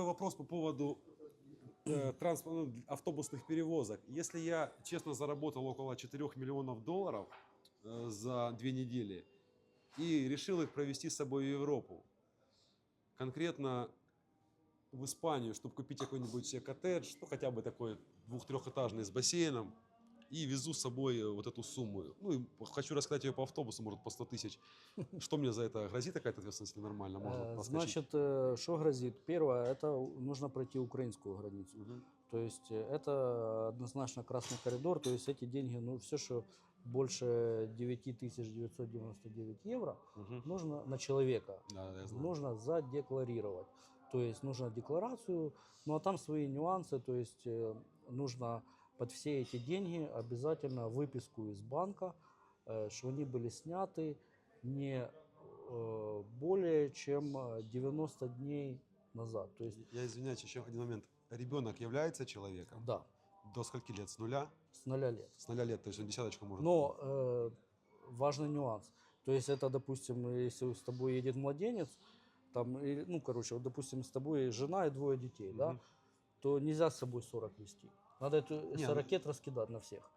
такой вопрос по поводу э, транспорт- ну, автобусных перевозок. Если я честно заработал около 4 миллионов долларов э, за две недели и решил их провести с собой в Европу, конкретно в Испанию, чтобы купить какой-нибудь себе коттедж, ну хотя бы такой двух-трехэтажный с бассейном, и везу с собой э, вот эту сумму. Ну, и хочу рассказать ее по автобусу, может, по 100 тысяч. Что мне за это грозит какая-то ответственность или нормально? Можно Э, проскочить? Значит, э, что грозит? Первое, это нужно пройти украинскую границу. Мгм. То есть это однозначно красный коридор, то есть эти деньги, ну все, что больше 9999 евро, Мгм. нужно на человека, Да, нужно задекларировать. То есть нужно декларацию, ну а там свои нюансы, то есть нужно под все эти деньги обязательно выписку из банка, э, что они были сняты не э, более чем э, 90 дней назад. То есть, Я извиняюсь, еще один момент. Ребенок является человеком? да, До скольки лет? С нуля? с нуля лет. С нуля лет, то есть он десяточку может. Но э, важный нюанс. То есть это, допустим, если с тобой едет младенец, там, ну, короче, вот, допустим, с тобой жена и двое детей, да, Мгм. То нельзя с собой 40 вести. Надо эту Не, 40 раскидать на всех.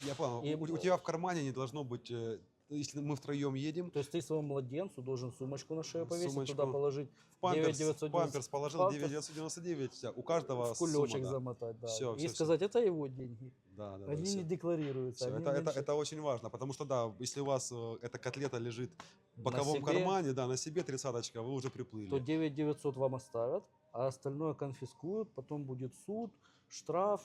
Я понял. И- У, у тебя в кармане не должно быть, э, если мы втроем едем, То есть ты своему младенцу должен сумочку на шею повесить, Сумочку. туда положить, в памперс, 9990 памперс положил памперс. 999, вся, у каждого в кулечек сумма, да. замотать, да. Всё, и всё, сказать, это его деньги. Да, да, да, Они всё. не декларируются. Всё, они это, это, меньше- это очень важно, потому что, да, если у вас э, эта котлета лежит боковом себе. кармане, да, на себе тридцаточка, вы уже приплыли. то 9900 вам оставят, а остальное конфискуют, потом будет суд, штраф,